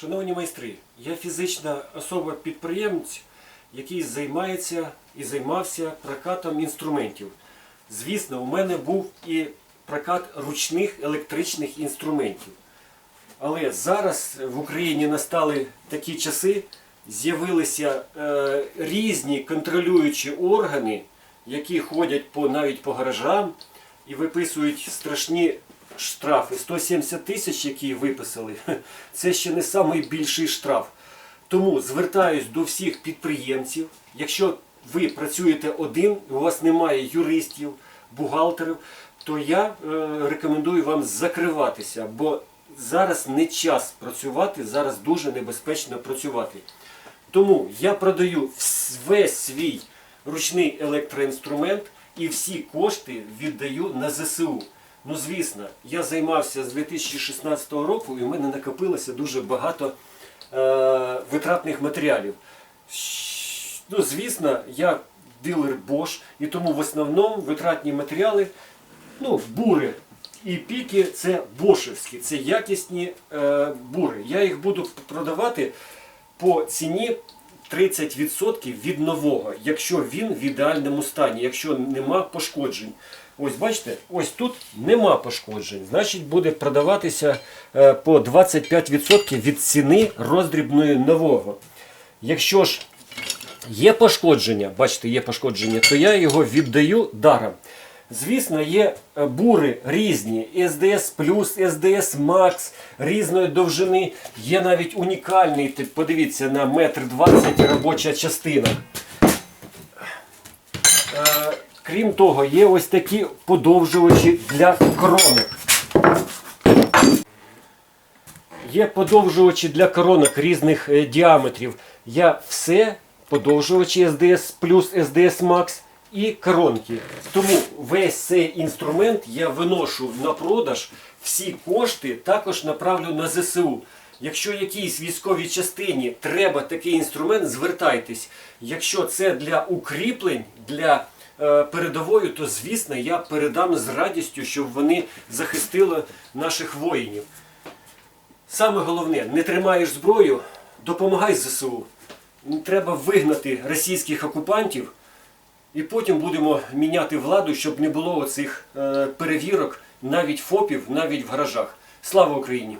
Шановні майстри, я фізична особа-підприємець, який займається і займався прокатом інструментів. Звісно, у мене був і прокат ручних електричних інструментів. Але зараз в Україні настали такі часи, з'явилися е, різні контролюючі органи, які ходять по, навіть по гаражам і виписують страшні штрафи. 170 тисяч, які виписали, це ще не найбільший штраф. Тому звертаюсь до всіх підприємців, якщо ви працюєте один, у вас немає юристів, бухгалтерів, то я е, рекомендую вам закриватися, бо зараз не час працювати, зараз дуже небезпечно працювати. Тому я продаю весь свій ручний електроінструмент і всі кошти віддаю на ЗСУ. Ну, звісно, я займався з 2016 року і в мене накопилося дуже багато е, витратних матеріалів. Ну, звісно, я дилер Bosch, і тому в основному витратні матеріали, ну, бури і піки це бошевські, це якісні е, бури. Я їх буду продавати по ціні 30% від нового, якщо він в ідеальному стані, якщо нема пошкоджень. Ось бачите, ось тут нема пошкоджень. Значить буде продаватися е, по 25% від ціни роздрібної нового. Якщо ж є пошкодження, бачите, є пошкодження, то я його віддаю даром. Звісно, є е, бури різні, SDS SDS Max різної довжини. Є навіть унікальний, подивіться, на метр двадцять робоча частина. Е, Крім того, є ось такі подовжувачі для коронок. Є подовжувачі для коронок різних е, діаметрів. Я все подовжувачі SDS SDS Max і коронки. Тому весь цей інструмент я виношу на продаж. Всі кошти також направлю на ЗСУ. Якщо якійсь військовій частині треба такий інструмент, звертайтесь. Якщо це для укріплень, для е, передової, то звісно я передам з радістю, щоб вони захистили наших воїнів. Саме головне, не тримаєш зброю, допомагай ЗСУ. Треба вигнати російських окупантів, і потім будемо міняти владу, щоб не було оцих е, перевірок навіть ФОПів, навіть в гаражах. Слава Україні!